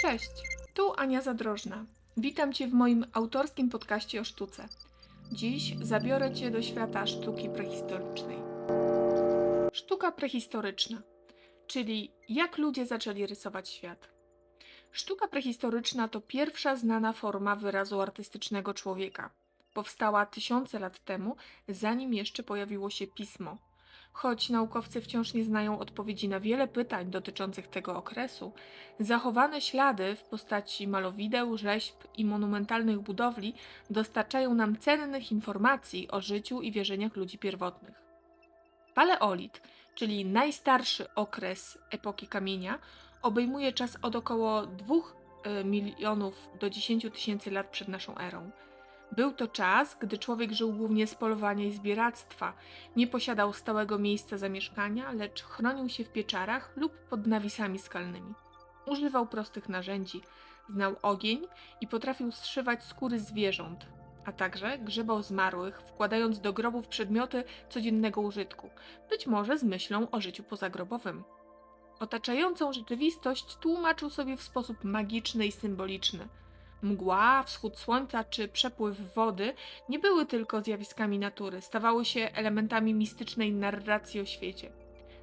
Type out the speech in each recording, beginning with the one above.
Cześć, tu Ania Zadrożna. Witam Cię w moim autorskim podcaście o sztuce. Dziś zabiorę Cię do świata sztuki prehistorycznej. Sztuka prehistoryczna, czyli jak ludzie zaczęli rysować świat. Sztuka prehistoryczna to pierwsza znana forma wyrazu artystycznego człowieka. Powstała tysiące lat temu, zanim jeszcze pojawiło się pismo. Choć naukowcy wciąż nie znają odpowiedzi na wiele pytań dotyczących tego okresu, zachowane ślady w postaci malowideł, rzeźb i monumentalnych budowli dostarczają nam cennych informacji o życiu i wierzeniach ludzi pierwotnych. Paleolit, czyli najstarszy okres epoki kamienia, obejmuje czas od około 2 y, milionów do 10 tysięcy lat przed naszą erą. Był to czas, gdy człowiek żył głównie z polowania i zbieractwa, nie posiadał stałego miejsca zamieszkania, lecz chronił się w pieczarach lub pod nawisami skalnymi. Używał prostych narzędzi, znał ogień i potrafił zszywać skóry zwierząt, a także grzebał zmarłych, wkładając do grobów przedmioty codziennego użytku, być może z myślą o życiu pozagrobowym. Otaczającą rzeczywistość tłumaczył sobie w sposób magiczny i symboliczny – Mgła, wschód słońca czy przepływ wody nie były tylko zjawiskami natury, stawały się elementami mistycznej narracji o świecie.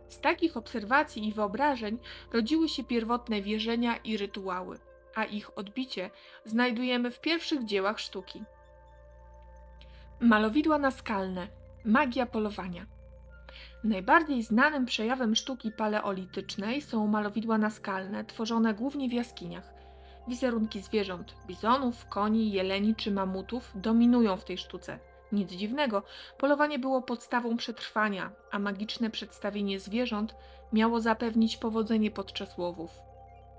Z takich obserwacji i wyobrażeń rodziły się pierwotne wierzenia i rytuały, a ich odbicie znajdujemy w pierwszych dziełach sztuki. Malowidła naskalne magia polowania. Najbardziej znanym przejawem sztuki paleolitycznej są malowidła naskalne, tworzone głównie w jaskiniach. Wizerunki zwierząt, bizonów, koni, jeleni czy mamutów dominują w tej sztuce. Nic dziwnego, polowanie było podstawą przetrwania, a magiczne przedstawienie zwierząt miało zapewnić powodzenie podczas łowów.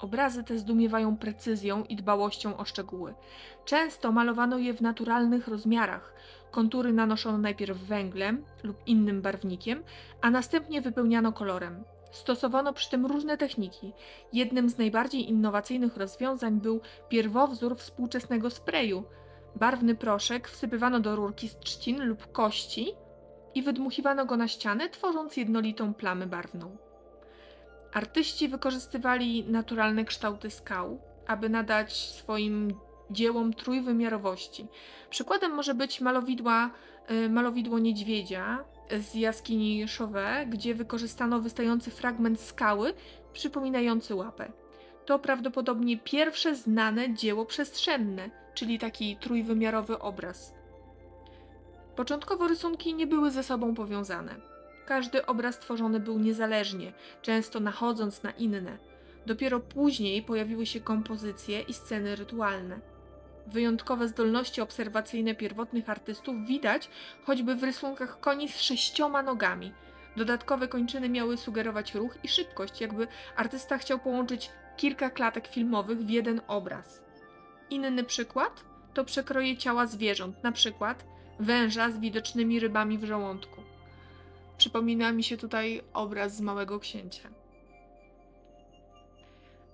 Obrazy te zdumiewają precyzją i dbałością o szczegóły. Często malowano je w naturalnych rozmiarach. Kontury nanoszono najpierw węglem lub innym barwnikiem, a następnie wypełniano kolorem. Stosowano przy tym różne techniki. Jednym z najbardziej innowacyjnych rozwiązań był pierwowzór współczesnego sprayu. Barwny proszek wsypywano do rurki z trzcin lub kości i wydmuchiwano go na ścianę, tworząc jednolitą plamę barwną. Artyści wykorzystywali naturalne kształty skał, aby nadać swoim dziełom trójwymiarowości. Przykładem może być malowidła, y, malowidło niedźwiedzia, z jaskini Chauvet, gdzie wykorzystano wystający fragment skały przypominający łapę. To prawdopodobnie pierwsze znane dzieło przestrzenne, czyli taki trójwymiarowy obraz. Początkowo rysunki nie były ze sobą powiązane. Każdy obraz tworzony był niezależnie, często nachodząc na inne. Dopiero później pojawiły się kompozycje i sceny rytualne. Wyjątkowe zdolności obserwacyjne pierwotnych artystów widać choćby w rysunkach koni z sześcioma nogami. Dodatkowe kończyny miały sugerować ruch i szybkość, jakby artysta chciał połączyć kilka klatek filmowych w jeden obraz. Inny przykład to przekroje ciała zwierząt, na przykład węża z widocznymi rybami w żołądku. Przypomina mi się tutaj obraz z Małego Księcia.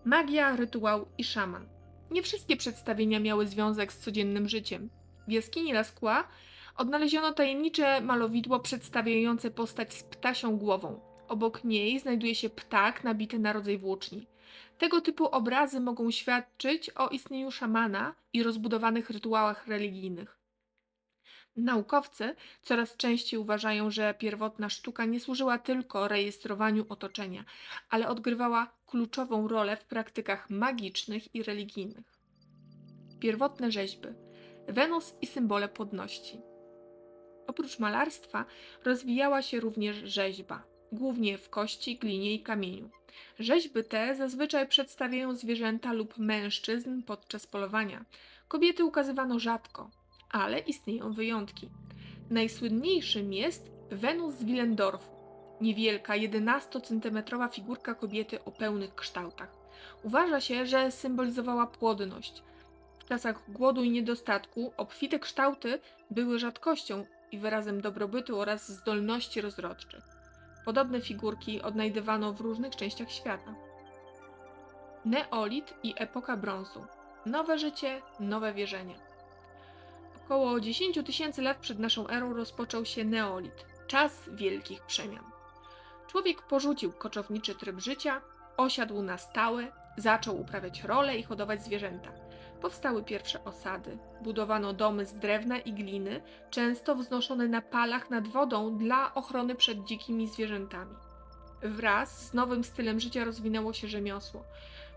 Magia, rytuał i szaman. Nie wszystkie przedstawienia miały związek z codziennym życiem. W jaskini Lascaux odnaleziono tajemnicze malowidło przedstawiające postać z ptasią głową. Obok niej znajduje się ptak nabity na rodzaj włóczni. Tego typu obrazy mogą świadczyć o istnieniu szamana i rozbudowanych rytuałach religijnych. Naukowcy coraz częściej uważają, że pierwotna sztuka nie służyła tylko rejestrowaniu otoczenia, ale odgrywała kluczową rolę w praktykach magicznych i religijnych. Pierwotne rzeźby Wenus i symbole płodności. Oprócz malarstwa rozwijała się również rzeźba, głównie w kości, glinie i kamieniu. Rzeźby te zazwyczaj przedstawiają zwierzęta lub mężczyzn podczas polowania. Kobiety ukazywano rzadko, ale istnieją wyjątki. Najsłynniejszym jest Wenus z Willendorfu, niewielka 11-centymetrowa figurka kobiety o pełnych kształtach. Uważa się, że symbolizowała płodność. W czasach głodu i niedostatku obfite kształty były rzadkością i wyrazem dobrobytu oraz zdolności rozrodczych. Podobne figurki odnajdywano w różnych częściach świata. Neolit i epoka brązu. Nowe życie, nowe wierzenia. Około 10 tysięcy lat przed naszą erą rozpoczął się neolit, czas wielkich przemian. Człowiek porzucił koczowniczy tryb życia, osiadł na stałe Zaczął uprawiać role i hodować zwierzęta. Powstały pierwsze osady. Budowano domy z drewna i gliny, często wznoszone na palach nad wodą dla ochrony przed dzikimi zwierzętami. Wraz z nowym stylem życia rozwinęło się rzemiosło.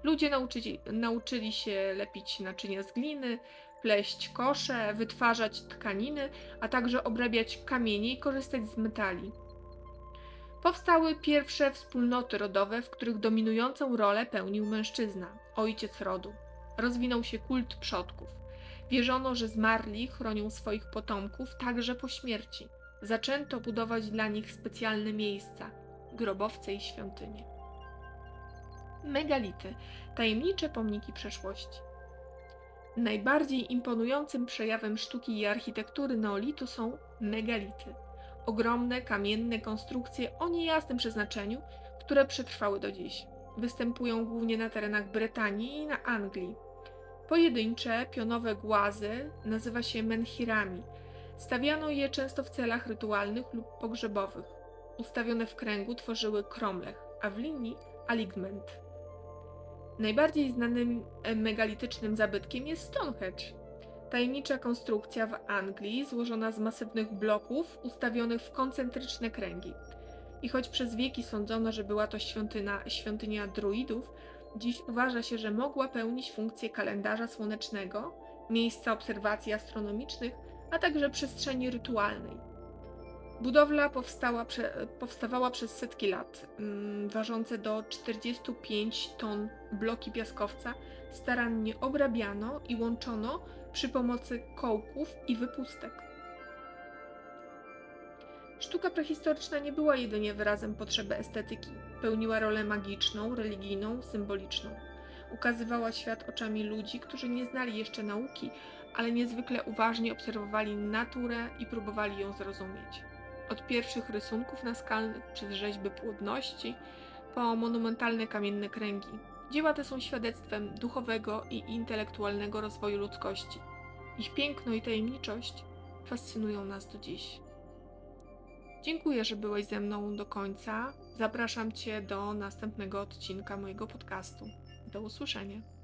Ludzie nauczyli, nauczyli się lepić naczynia z gliny, pleść kosze, wytwarzać tkaniny, a także obrabiać kamienie i korzystać z metali. Powstały pierwsze wspólnoty rodowe, w których dominującą rolę pełnił mężczyzna, ojciec rodu. Rozwinął się kult przodków. Wierzono, że zmarli chronią swoich potomków także po śmierci. Zaczęto budować dla nich specjalne miejsca grobowce i świątynie. Megality tajemnicze pomniki przeszłości. Najbardziej imponującym przejawem sztuki i architektury neolitu są megality. Ogromne, kamienne konstrukcje o niejasnym przeznaczeniu, które przetrwały do dziś. Występują głównie na terenach Brytanii i na Anglii. Pojedyncze, pionowe głazy nazywa się menhirami. Stawiano je często w celach rytualnych lub pogrzebowych. Ustawione w kręgu tworzyły kromlech, a w linii aligment. Najbardziej znanym e, megalitycznym zabytkiem jest Stonehenge. Tajemnicza konstrukcja w Anglii, złożona z masywnych bloków ustawionych w koncentryczne kręgi. I choć przez wieki sądzono, że była to świątyna, świątynia druidów, dziś uważa się, że mogła pełnić funkcję kalendarza słonecznego, miejsca obserwacji astronomicznych, a także przestrzeni rytualnej. Budowla powstała, powstawała przez setki lat. Mm, ważące do 45 ton bloki piaskowca starannie obrabiano i łączono przy pomocy kołków i wypustek. Sztuka prehistoryczna nie była jedynie wyrazem potrzeby estetyki. Pełniła rolę magiczną, religijną, symboliczną. Ukazywała świat oczami ludzi, którzy nie znali jeszcze nauki, ale niezwykle uważnie obserwowali naturę i próbowali ją zrozumieć. Od pierwszych rysunków naskalnych przez rzeźby płodności, po monumentalne kamienne kręgi. Dzieła te są świadectwem duchowego i intelektualnego rozwoju ludzkości. Ich piękno i tajemniczość fascynują nas do dziś. Dziękuję, że byłeś ze mną do końca. Zapraszam Cię do następnego odcinka mojego podcastu. Do usłyszenia.